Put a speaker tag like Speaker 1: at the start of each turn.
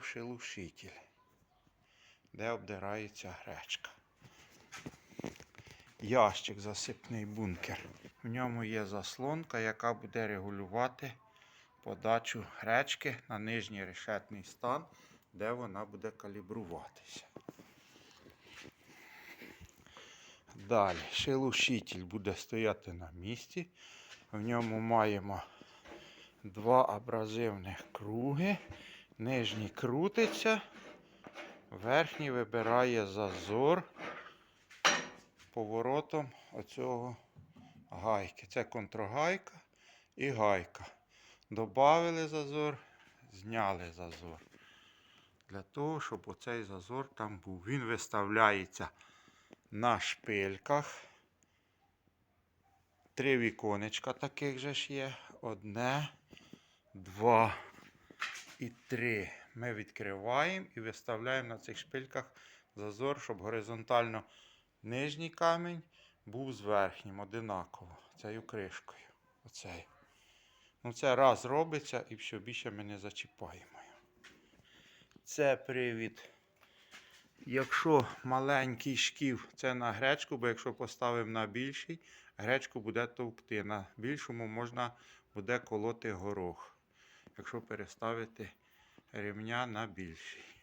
Speaker 1: Шелушитель, де обдирається гречка. Ящик засипний бункер. В ньому є заслонка, яка буде регулювати подачу гречки на нижній решетний стан, де вона буде калібруватися. Далі шелушитель буде стояти на місці. В ньому маємо два абразивних круги. Нижній крутиться, верхній вибирає зазор поворотом оцього гайки. Це контргайка і гайка. Добавили зазор, зняли зазор. Для того, щоб оцей зазор там був. Він виставляється на шпильках. Три віконечка таких же ж є. Одне, два і три. Ми відкриваємо і виставляємо на цих шпильках зазор, щоб горизонтально нижній камінь був з верхнім одинаково. Цією кришкою. Оцей. Ну, це раз робиться і все більше ми не зачіпаємо. Це привід. Якщо маленький шків, це на гречку, бо якщо поставимо на більший, гречку буде товкти. На більшому можна буде колоти горох, якщо переставити рівня на більший.